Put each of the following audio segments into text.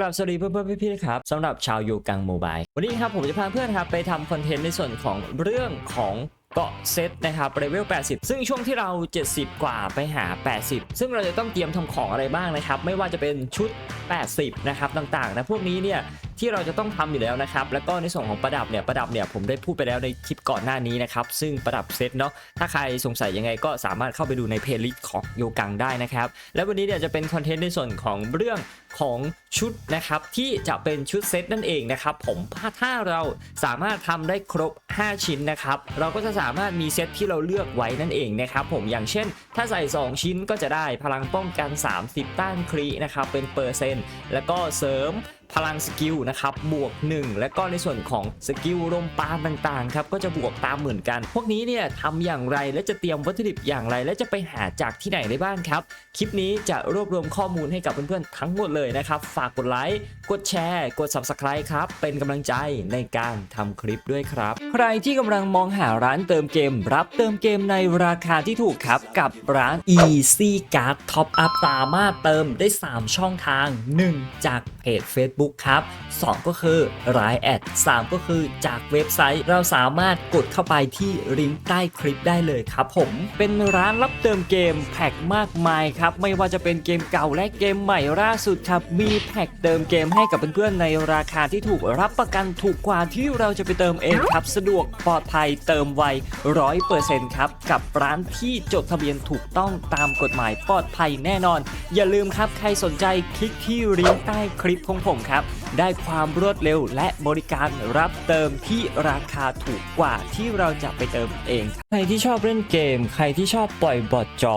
กลับสวัสดีเพื่อนๆพี่ๆนะครับสำหรับชาวยูกังโมบาย วันนี้ครับผมจะพาเพื่อนครับไปทำคอนเทนต์ในส่วนของเรื่องของ เกาะเซตนะครับเลเวล 80 ซึ่งช่วงที่เรา 70 กว่าไปหา 80 ซึ่งเราจะต้องเตรียมทำของอะไรบ้างนะครับ ไม่ว่าจะเป็นชุด 80 นะครับต่างๆนะพวกนี้เนี่ยที่เราจะต้องทำอยู่แล้วนะครับ แล้วก็ในส่วนของประดับเนี่ยประดับเนี่ยผมได้พูดไปแล้วในคลิปก่อนหน้านี้นะครับซึ่งประดับเซตเนาะถ้าใครสงสัยยังไงก็สามารถเข้าไปดูในเพลย์ลิสต์ของโยกังได้นะครับ และวันนี้เนี่ยจะเป็นคอนเทนต์ในส่วนของเรื่องของชุดนะครับที่จะเป็นชุดเซตนั่นเองนะครับผมถ้าเราสามารถทำได้ครบ 5 ชิ้นนะครับเราก็จะสาามารถมีเซตที่เราเลือกไว้นั่นเองนะครับผมอย่างเช่น ถ้าใส่ 2 ชิ้นก็จะได้พลังป้องกัน 30 ต้านครีนะครับเป็นเปอร์เซ็นต์แล้วก็เสริม พลังสกิลนะครับบวก 1 และก็ในส่วนของสกิลลมปานต่างๆครับก็จะบวกตามเหมือนกัน พวกนี้เนี่ยทำอย่างไรและจะเตรียมวัตถุดิบอย่างไร และจะไปหาจากที่ไหนได้บ้างครับ คลิปนี้จะรวบรวมข้อมูลให้กับเพื่อนๆทั้งหมดเลยนะครับ ฝากกดไลค์กดแชร์ กด Subscribe ครับเป็นกำลังใจในการทำคลิปด้วยครับ ใครที่กำลังมองหาร้านเติมเกม รับเติมเกมในราคาที่ถูกครับกับร้าน Easy Card Top Up สามารถเติมได้ 3 ช่องทาง 1 จากเพจ Facebook ครับ 2 ก็คือรายแอด3ก็คือจากเว็บไซต์เราสามารถกดเข้าไปที่ลิงก์ใต้คลิปได้เลยครับผม เป็นร้านรับเติมเกมแพ็กมากมายครับ ไม่ว่าจะเป็นเกมเก่าและเกมใหม่ล่าสุดครับ มีแพ็กเติมเกมให้กับเพื่อนๆในราคาที่ถูกรับประกันถูกกว่าที่เราจะไปเติมเองครับ สะดวกปลอดภัยเติมไวร้อยเปอร์เซ็นต์ครับ กับร้านที่จดทะเบียนถูกต้องตามกฎหมายปลอดภัยแน่นอน อย่าลืมครับใครสนใจคลิกที่ลิงก์ใต้คลิปของผมครับ ได้ความรวดเร็วและบริการรับเติมที่ราคาถูกกว่าที่เราจะไปเติมเอง ใครที่ชอบเล่นเกม ใครที่ชอบปล่อยบอทจอ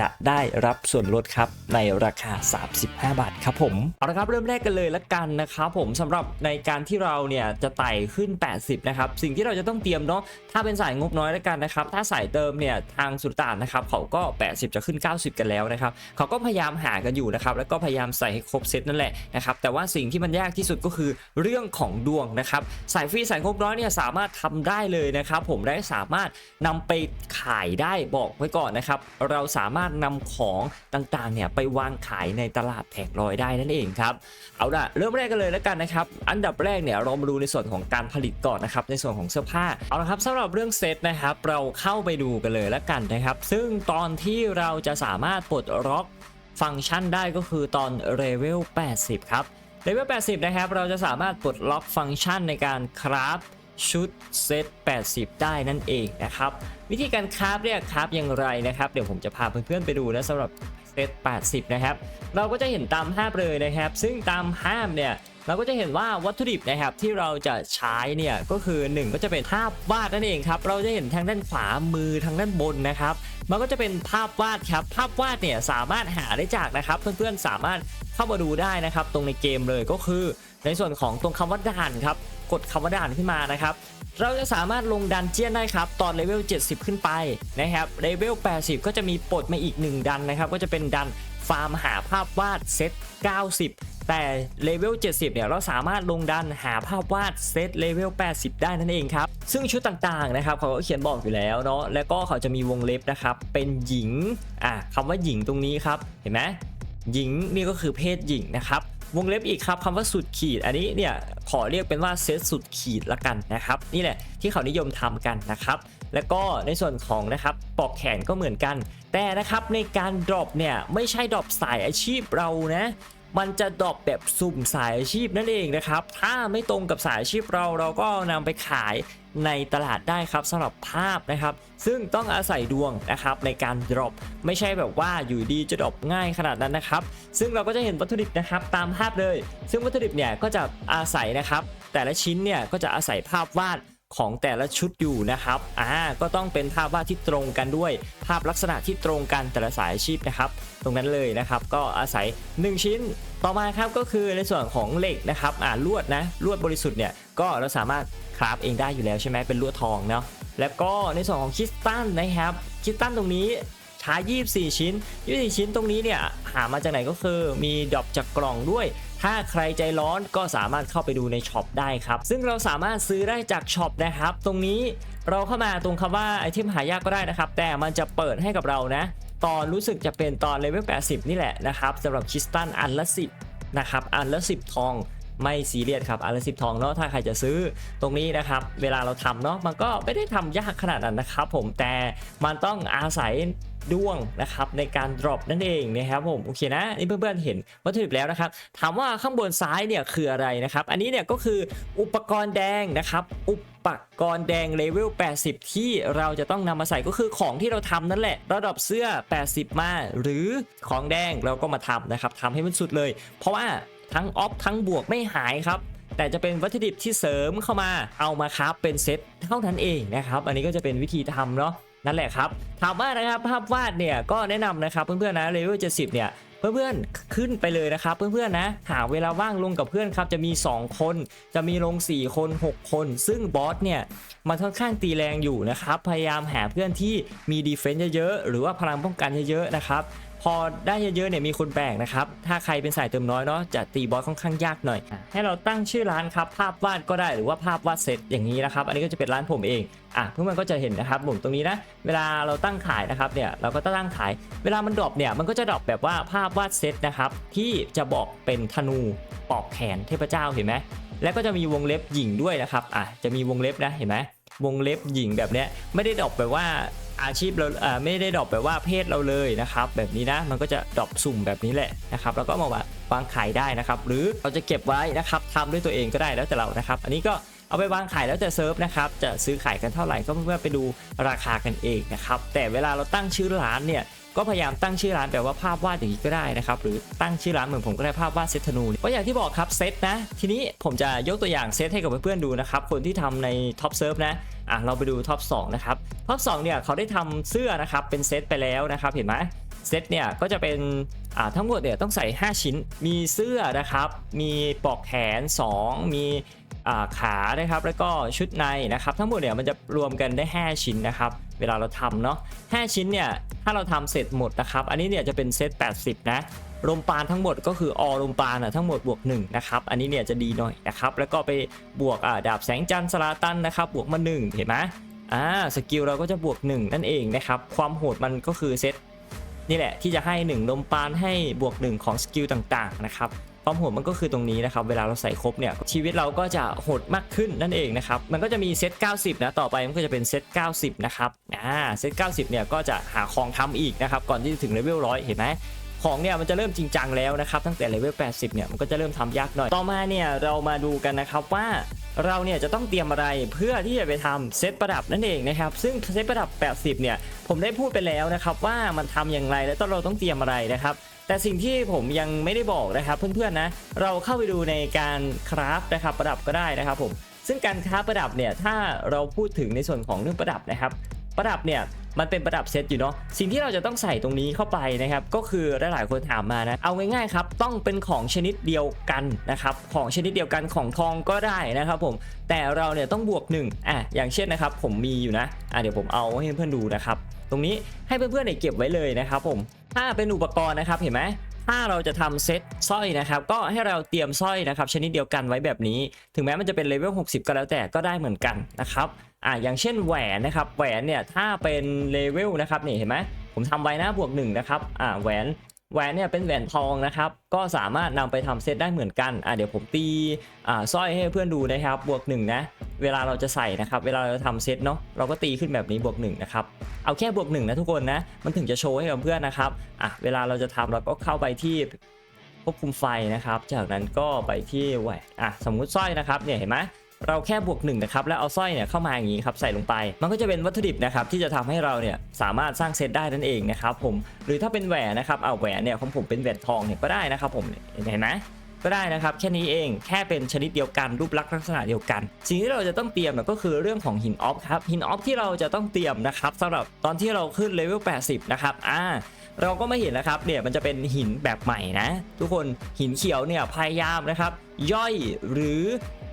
จะได้รับส่วนลดครับในราคา 35 บาทครับผมเอาละครับเริ่มแรกกันเลยละกันนะครับผมสำหรับในการที่เราเนี่ยจะไต่ขึ้น 80 นะครับ สิ่งที่เราจะต้องเตรียมเนาะถ้าเป็นสายงบน้อยละกันนะครับ ถ้าสายเติมเนี่ยทางสุลต่านนะครับเขาก็ 80 จะขึ้น 90 กันแล้วนะครับเขาก็พยายามหากันอยู่นะครับแล้วก็พยายามใส่ให้ครบเซตนั่นแหละนะครับแต่ว่าสิ่งที่มันยากที่สุดก็คือเรื่องของดวงนะครับสายฟรีสายงบน้อยเนี่ยสามารถทำได้เลยนะครับผมและสามารถนำไปขายได้บอกไว้ก่อนนะครับเราสามารถนำของต่างๆเนี่ยไปวางขายในตลาดแผงลอยได้นั่นเองครับเอาล่ะเริ่มแรกกันเลยแล้วกันนะครับอันดับแรกเนี่ยเรามาดูในส่วนของการผลิตก่อนนะครับในส่วนของเสื้อผ้าเอาละครับสำหรับเรื่องเซตนะครับเราเข้าไปดูกันเลยแล้วกันนะครับ ซึ่งตอนที่เราจะสามารถปลดล็อกฟังก์ชันได้ก็คือตอนเลเวล80 ครับเลเวล80 นะครับ เราจะสามารถปลดล็อกฟังก์ชันในการคราฟ ชุดเซต 80 ได้นั่นเองนะครับ วิธีการคราฟเนี่ยคราฟอย่างไรนะครับ เดี๋ยวผมจะพาเพื่อนๆไปดูนะสำหรับเซต 80 นะครับ เราก็จะเห็นตามภาพเลยนะครับ ซึ่งตามภาพเนี่ยเราก็จะเห็นว่าวัตถุดิบนะครับที่เราจะใช้เนี่ยก็คือ 1 ก็จะเป็นภาพวาดนั่นเองครับเราจะเห็นทางด้านขวามือทางด้านบนนะครับ มันก็จะเป็นภาพวาดครับภาพวาดเนี่ยสามารถหาได้จากนะครับ เพื่อนๆสามารถเข้ามาดูได้นะครับ ตรงในเกมเลยก็คือ ในส่วนของตรงคำว่าด่านครับ กดคำว่าด่านขึ้นมานะครับ เราจะสามารถลงดันเจียนได้ครับ ตอนเลเวล 70 ขึ้นไปนะครับเลเวล 80 ก็จะมีปลดมาอีก 1 ดันนะครับ ก็จะเป็นดันฟาร์มหาภาพวาดเซต 90 แต่เลเวล 70 เนี่ย เราสามารถลงดันหาภาพวาดเซตเลเวล 80 ได้นั่นเองครับ ซึ่งชุดต่างๆ นะครับ เขาก็เขียนบอกอยู่แล้วเนาะ แล้วก็เขาจะมีวงเล็บนะครับ เป็นหญิง อะคำว่าหญิงตรงนี้ครับ เห็นไหมหญิงนี่ก็คือเพศหญิงนะครับ วงเล็บอีกครับคำว่าสุดขีด อันนี้เนี่ยขอเรียกเป็นว่าเซตสุดขีดละกันนะครับ นี่แหละที่เขานิยมทำกันนะครับ แล้วก็ในส่วนของนะครับปอกแขนก็เหมือนกัน แต่นะครับในการดรอปเนี่ยไม่ใช่ดรอปสายอาชีพเรานะมันจะดรอปแบบสุ่มสายอาชีพนั่นเองนะครับ ถ้าไม่ตรงกับสายอาชีพเราเราก็นำไปขาย ในตลาดได้ครับสำหรับภาพนะครับ ซึ่งต้องอาศัยดวงนะครับในการดรอปไม่ใช่แบบว่าอยู่ดีจะดรอปง่ายขนาดนั้นนะครับ ซึ่งเราก็จะเห็นวัตถุดิบนะครับตามภาพเลย ซึ่งวัตถุดิบเนี่ยก็จะอาศัยนะครับ แต่ละชิ้นเนี่ยก็จะอาศัยภาพวาดของแต่ละชุดอยู่นะครับ อ่า ก็ต้องเป็นภาพวาดที่ตรงกันด้วย ภาพลักษณะที่ตรงกันแต่ละสายอาชีพนะครับ ตรงนั้นเลยนะครับ ก็อาศัย 1 ชิ้น ต่อมาครับก็คือในส่วนของเหล็กนะครับ อ่าลวดนะ ลวดบริสุทธิ์เนี่ย ก็เราสามารถ คราฟเองได้อยู่แล้วใช่ไหมเป็นลวดทองเนาะแล้วก็ในส่วนของคริสตัลนะครับคริสตัลตรงนี้ใช้24 ชิ้น 24 ชิ้นตรงนี้เนี่ยหามาจากไหนก็คือมีดรอปจากกล่องด้วย ถ้าใครใจร้อนก็สามารถเข้าไปดูในช็อปได้ครับ ซึ่งเราสามารถซื้อได้จากช็อปนะครับ ตรงนี้เราเข้ามาตรงคำว่าไอเทมหายากก็ได้นะครับ แต่มันจะเปิดให้กับเรานะ ตอนรู้สึกจะเป็นตอนเลเวล 80 นี่แหละนะครับสำหรับคริสตัลอันละ 10 นะครับ อันละ 10 ทอง ไม่ซีเรียสครับอันละสิบทองเนาะถ้าใครจะซื้อตรงนี้นะครับ เวลาเราทำเนาะมันก็ไม่ได้ทำยากขนาดนั้นนะครับผมแต่มันต้องอาศัย ดวงนะครับในการ drop นั่นเองนะครับผมโอเคนะนี่เพื่อนๆเห็นวัตถุดิบแล้วนะครับถามว่าข้างบนซ้ายเนี่ยคืออะไรนะครับอันนี้เนี่ยก็คืออุปกรณ์แดงนะครับอุปกรณ์แดงเลเวล 80 ที่เราจะต้องนำมาใส่ก็คือของที่เราทำนั่นแหละ ระดับเสื้อ 80 มา หรือของแดงเราก็มาทำนะครับทำให้มันสุดเลย เพราะว่าทั้งออฟทั้งบวกไม่หายครับแต่จะเป็นวัตถุดิบที่เสริมเข้ามาเอามาครับเป็นเซตเท่านั้นเองนะครับ อันนี้ก็จะเป็นวิธีทำเนาะ นั่นแหละครับถามว่านะครับภาพวาดเนี่ยก็แนะนำนะครับเพื่อนๆนะเลเวลเจ็ดสิบเนี่ยเพื่อนๆขึ้นไปเลยนะครับ เพื่อนๆนะ หาเวลาว่างลงกับเพื่อนครับ จะมี 2 คน จะมีลง 4 คน 6 คน ซึ่งบอสเนี่ยมันค่อนข้างตีแรงอยู่นะครับ พยายามหาเพื่อนที่มีดีเฟนซ์เยอะๆหรือว่าพลังป้องกันเยอะๆนะครับ พอได้เยอะๆเนี่ยมีคนแบกนะครับ ถ้าใครเป็นสายเติมน้อยเนาะจะตีบอสค่อนข้างยากหน่อย ให้เราตั้งชื่อร้านครับภาพวาดก็ได้หรือว่าภาพวาดเซตอย่างนี้นะครับ อันนี้ก็จะเป็นร้านผมเองอะเพื่อนๆก็จะเห็นนะครับผมตรงนี้นะ เวลาเราตั้งขายนะครับเนี่ยเราก็ตั้งขาย เวลามันดรอปเนี่ยมันก็จะดรอปแบบว่าภาพวาดเซตนะครับที่จะบอกเป็นธนูปอกแขนเทพเจ้าเห็นไหมแล้วก็จะมีวงเล็บหญิงด้วยนะครับอะจะมีวงเล็บนะเห็นไหม วงเล็บหญิงแบบเนี้ยไม่ได้ดรอปแบบว่าอาชีพเราอ่าไม่ได้ดรอปแบบว่าเพศเราเลยนะครับแบบนี้นะมันก็จะดรอปสุ่มแบบนี้แหละนะครับแล้วก็มาวางขายได้นะครับ หรือเราจะเก็บไว้นะครับทำด้วยตัวเองก็ได้แล้วแต่เรานะครับ อันนี้ก็เอาไปวางขายแล้วแต่เซิร์ฟนะครับ จะซื้อขายกันเท่าไหร่ก็เพื่อไปดูราคากันเองนะครับ แต่เวลาเราตั้งชื่อร้านเนี่ย ก็พยายามตั้งชื่อร้านแบบว่าภาพวาดอย่างนี้ก็ได้นะครับหรือตั้งชื่อร้านเหมือนผมก็ได้ภาพวาดเซตธนูเพราะอย่างที่บอกครับเซตนะ ทีนี้ผมจะยกตัวอย่างเซตให้กับเพื่อนๆดูนะครับคนที่ทำในท็อปเซิร์ฟนะอะเราไปดูท็อป2นะครับท็อป2เนี่ยเขาได้ทำเสื้อนะครับเป็นเซตไปแล้วนะครับเห็นไหมเซตเนี่ยก็จะเป็นอ่าทั้งหมดเนี่ยต้องใส่ 5 ชิ้น มีเสื้อนะครับ มีปลอกแขน 2 มีอ่าขานะครับ แล้วก็ชุดในนะครับ ทั้งหมดเนี่ยมันจะรวมกันได้ 5 ชิ้นนะครับ เวลาเราทำเนาะ5ชิ้นเนี่ย ถ้าเราทำเสร็จหมดนะครับ อันนี้เนี่ยจะเป็นเซต 80 นะลมปานทั้งหมดก็คืออลมปานอะทั้งหมดบวก1นะครับอันนี้เนี่ยจะดีหน่อยนะครับแล้วก็ไปบวกอ่าดาบแสงจันทร์สลาตันนะครับบวกมา 1 เห็นไหมอ่าสกิลเราก็จะบวก 1 นั่นเองนะครับความโหดมันก็คือเซตนี่แหละที่จะให้ 1 ลมปานให้บวก 1 ของสกิลต่างๆนะครับ ความโหดมันก็คือตรงนี้นะครับเวลาเราใส่ครบเนี่ยชีวิตเราก็จะโหดมากขึ้นนั่นเองนะครับมันก็จะมีเซต90 นะต่อไปมันก็จะเป็นเซต90 นะครับอ่าเซต90 เนี่ยก็จะหาของทำอีกนะครับก่อนที่จะถึงเลเวล100เห็นไหมของเนี่ยมันจะเริ่มจริงจังแล้วนะครับตั้งแต่เลเวล 80 เนี่ยมันก็จะเริ่มทำยากหน่อย ต่อมาเนี่ยเรามาดูกันนะครับว่าเราเนี่ยจะต้องเตรียมอะไรเพื่อที่จะไปทำเซตประดับนั่นเองนะครับซึ่งเซตประดับ 80 เนี่ยผมได้พูดไปแล้วนะครับว่ามันทำอย่างไรและต้องเราต้องเตรียมอะไรนะครับ แต่สิ่งที่ผมยังไม่ได้บอกนะครับเพื่อนๆนะเราเข้าไปดูในการคราฟนะครับประดับก็ได้นะครับผมซึ่งการคราฟประดับเนี่ยถ้าเราพูดถึงในส่วนของเรื่องประดับนะครับประดับเนี่ยมันเป็นประดับเซตอยู่เนาะสิ่งที่เราจะต้องใส่ตรงนี้เข้าไปนะครับก็คือหลายๆคนถามมานะเอาง่ายๆครับต้องเป็นของชนิดเดียวกันนะครับของชนิดเดียวกันของทองก็ได้นะครับผมแต่เราเนี่ยต้องบวก1อะอย่างเช่นนะครับผมมีอยู่นะอะเดี๋ยวผมเอาให้เพื่อนๆดูนะครับตรงนี้ให้เพื่อนๆเนี่ยเก็บไว้เลยนะครับผม ถ้าเป็นอุปกรณ์นะครับเห็นไหมถ้าเราจะทำเซตสร้อยนะครับก็ให้เราเตรียมสร้อยนะครับชนิดเดียวกันไว้แบบนี้ ถึงแม้มันจะเป็นเลเวล60 ก็แล้วแต่ก็ได้เหมือนกันนะครับอ่าอย่างเช่นแหวนนะครับแหวนเนี่ยถ้าเป็นเลเวลนะครับนี่เห็นไหมผมทำไว้นะบวกหนึ่งนะครับอ่าแหวน แหวนเนี่ยเป็นแหวนทองนะครับ ก็สามารถนำไปทำเซตได้เหมือนกันอ่าเดี๋ยวผมตีอ่าสร้อยให้เพื่อนดูนะครับ บวกหนึ่งนะเวลาเราจะใส่นะครับ เวลาเราทำเซตเนาะเราก็ตีขึ้นแบบนี้บวกหนึ่งนะครับเอาแค่บวกหนึ่งนะทุกคนนะมันถึงจะโชว์ให้กับเพื่อนนะครับอะเวลาเราจะทำเราก็เข้าไปที่ควบคุมไฟนะครับ จากนั้นก็ไปที่แหวนอะสมมุติสร้อยนะครับเนี่ยเห็นไหม เราแค่บวกหนึ่งนะครับแล้วเอาสร้อยเนี่ยเข้ามาอย่างนี้ครับใส่ลงไป มันก็จะเป็นวัตถุดิบนะครับที่จะทำให้เราเนี่ยสามารถสร้างเซตได้นั่นเองนะครับผมหรือถ้าเป็นแหวนนะครับเอาแหวนเนี่ยของผมเป็นแหวนทองเนี่ยก็ได้นะครับผมเห็นไหมก็ได้นะครับแค่นี้เองแค่เป็นชนิดเดียวกันรูปลักษณ์ลักษณะเดียวกัน สิ่งที่เราจะต้องเตรียมก็คือเรื่องของหินออฟครับหินออฟที่เราจะต้องเตรียมนะครับสำหรับตอนที่เราขึ้นเลเวล80 นะครับอ่าเราก็ไม่เห็นนะครับเนี่ยมันจะเป็นหินแบบใหม่นะ ทุกคนหินเขียวเนี่ยพยายามนะครับ ย่อยหรือ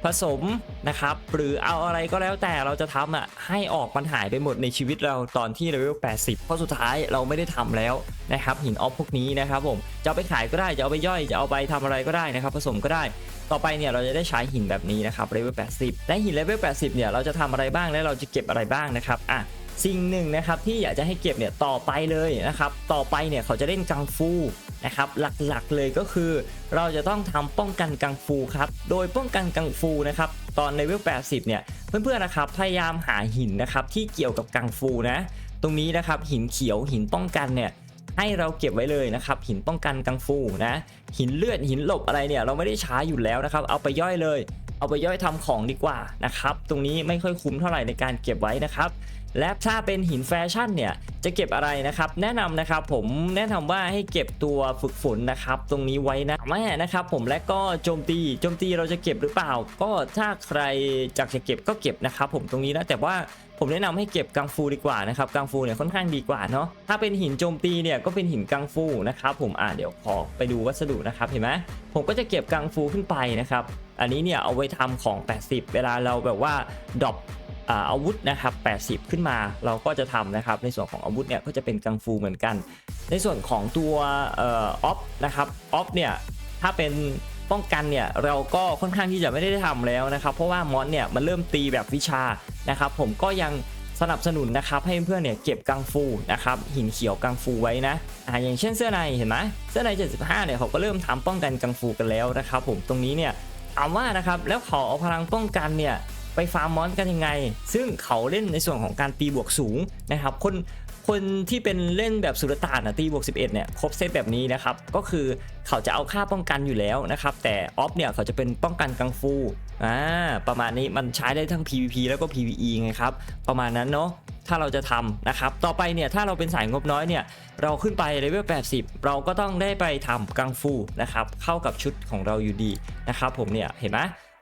ผสมนะครับ หรือเอาอะไรก็แล้วแต่เราจะทำอะให้ออกมันหายไปหมดในชีวิตเราตอนที่เลเวล 80 เพราะสุดท้ายเราไม่ได้ทำแล้วนะครับหินออฟพวกนี้นะครับผมจะเอาไปขายก็ได้จะเอาไปย่อยจะเอาไปทำอะไรก็ได้นะครับ ผสมก็ได้ต่อไปเนี่ยเราจะได้ใช้หินแบบนี้นะครับเลเวล 80 และหินเลเวล 80 เนี่ยเราจะทำอะไรบ้างและเราจะเก็บอะไรบ้างนะครับอะ สิ่งหนึ่งนะครับที่อยากจะให้เก็บเนี่ยต่อไปเลยนะครับต่อไปเนี่ยเขาจะเล่นกังฟูนะครับหลักๆเลยก็คือ เราจะต้องทำป้องกันกังฟูครับโดยป้องกันกังฟูนะครับตอนเลเวล80เนี่ยเพื่อนๆนะครับพยายามหาหินนะครับที่เกี่ยวกับกังฟูนะตรงนี้นะครับหินเขียวหินป้องกันเนี่ยให้เราเก็บไว้เลยนะครับหินป้องกันกังฟูนะหินเลือดหินหลบอะไรเนี่ยเราไม่ได้ใช้อยู่แล้วนะครับเอาไปย่อยเลย เอาไปย่อยทำของดีกว่านะครับตรงนี้ไม่ค่อยคุ้มเท่าไหร่ในการเก็บไว้นะครับ และถ้าเป็นหินแฟชั่นเนี่ยจะเก็บอะไรนะครับแนะนำนะครับผมแนะนำว่าให้เก็บตัวฝึกฝนนะครับตรงนี้ไว้นะแม่นะครับผมและก็โจมตีโจมตีเราจะเก็บหรือเปล่า ก็ถ้าใครอยากจะเก็บก็เก็บนะครับผมตรงนี้นะแต่ว่าผมแนะนำให้เก็บกังฟูดีกว่านะครับกังฟูเนี่ยค่อนข้างดีกว่าเนาะถ้าเป็นหินโจมตีเนี่ยก็เป็นหินกังฟูนะครับผมอ่าเดี๋ยวขอไปดูวัสดุนะครับเห็นไหมผมก็จะเก็บกังฟูขึ้นไปนะครับอันนี้เนี่ยเอาไว้ทำของ 80 เวลาเราแบบว่าดรอป อาอาวุธนะครับ 80 ขึ้นมาเราก็จะทำนะครับ ในส่วนของอาวุธเนี่ยก็จะเป็นกังฟูเหมือนกัน ในส่วนของตัวเออฟนะครับออฟเนี่ยถ้าเป็นป้องกันเนี่ยเราก็ค่อนข้างที่จะไม่ได้ทำแล้วนะครับ เพราะว่ามอนเนี่ยมันเริ่มตีแบบวิชานะครับ ผมก็ยังสนับสนุนนะครับให้เพื่อนเนี่ยเก็บกังฟูนะครับหินเขียวกังฟูไว้นะอ่าอย่างเช่นเสื้อในเห็นไหมเสื้อใน 75 เนี่ยเขาก็เริ่มทำป้องกันกังฟูกันแล้วนะครับ ผมตรงนี้เนี่ยถามว่านะครับแล้วเขาเอาพลังป้องกันเนี่ย ไปฟาร์มมอนกันยังไง ซึ่งเขาเล่นในส่วนของการตีบวกสูงนะครับ คนคนที่เป็นเล่นแบบสุรต่านตีบวก 11เนี่ยครบเซตแบบนี้นะครับ ก็คือเขาจะเอาค่าป้องกันอยู่แล้วนะครับ แต่ออฟเนี่ยเขาจะเป็นป้องกันกังฟูอ่าประมาณนี้มันใช้ได้ทั้ง PVP แล้วก็ PVE ไงครับ ประมาณนั้นเนาะถ้าเราจะทำนะครับ ต่อไปเนี่ยถ้าเราเป็นสายงบน้อยเนี่ยเราขึ้นไปเลเวล 80 เราก็ต้องได้ไปทำกังฟูนะครับเข้ากับชุดของเราอยู่ดีนะครับผมเนี่ยเห็นไหม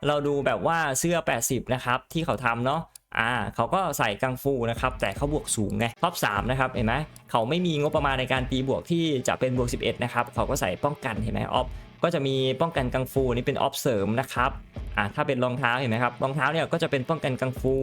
เราดูแบบว่าเสื้อ 80 นะครับ ที่เขาทำเนาะอ่าเขาก็ใส่กังฟูนะครับ แต่เขาบวกสูงไงท็อป3นะครับ เห็นไหมเขาไม่มีงบประมาณในการตีบวกที่จะเป็นบวก 11 นะครับ เขาก็ใส่ป้องกันเห็นไหมออฟก็จะมีป้องกันกังฟูนี่เป็นออฟเสริมนะครับอ่าถ้าเป็นรองเท้าเห็นไหมครับรองเท้าเนี่ยก็จะเป็นป้องกันกังฟู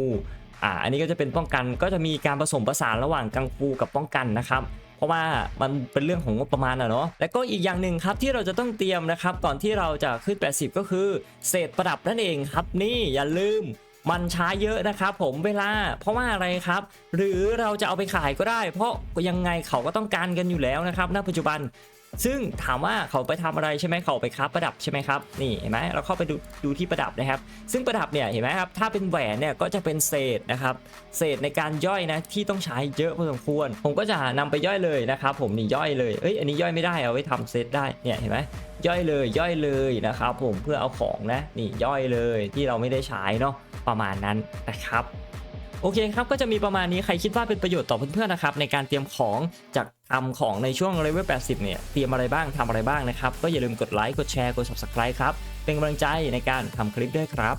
อ่าอันนี้ก็จะเป็นป้องกันก็จะมีการผสมผสานระหว่างกังฟูกับป้องกันนะครับ ราะว่ามันเป็นเรื่องของงบประมาณอะเนาะและก็อีกอย่างหนึ่งครับที่เราจะต้องเตรียมนะครับก่อนที่เราจะขึ้น 80 ก็คือเศษประดับนั่นเองครับนี่อย่าลืมมันช้าเยอะนะครับผมเวลา เพราะว่าอะไรครับ หรือเราจะเอาไปขายก็ได้ เพราะยังไงเขาก็ต้องการกันอยู่แล้วนะครับณปัจจุบัน ซึ่งถามว่าเขาไปทำอะไรใช่ไหมเขาไปค้าประดับใช่ไหมครับนี่เห็นไหมเราเข้าไปดูดูที่ประดับนะครับ ซึ่งประดับเนี่ยเห็นไหมครับถ้าเป็นแหวนเนี่ยก็จะเป็นเศษนะครับเศษในการย่อยนะที่ต้องใช้เยอะพอสมควร ผมก็จะนำไปย่อยเลยนะครับผมนี่ย่อยเลยเอ้ยอันนี้ย่อยไม่ได้เอาไว้ทำเซตได้เนี่ยเห็นไหมย่อยเลยย่อยเลยนะครับผมเพื่อเอาของนะนี่ย่อยเลยที่เราไม่ได้ใช้เนาะประมาณนั้นนะครับ โอเคครับก็จะมีประมาณนี้ใครคิดว่าเป็นประโยชน์ต่อเพื่อนๆนะครับในการเตรียมของจากทำของในช่วงเลเวล80 เนี่ยเตรียมอะไรบ้างทำอะไรบ้างนะครับ ก็อย่าลืมกดไลค์กดแชร์กด subscribe ครับ เป็นกำลังใจในการทำคลิปด้วยครับ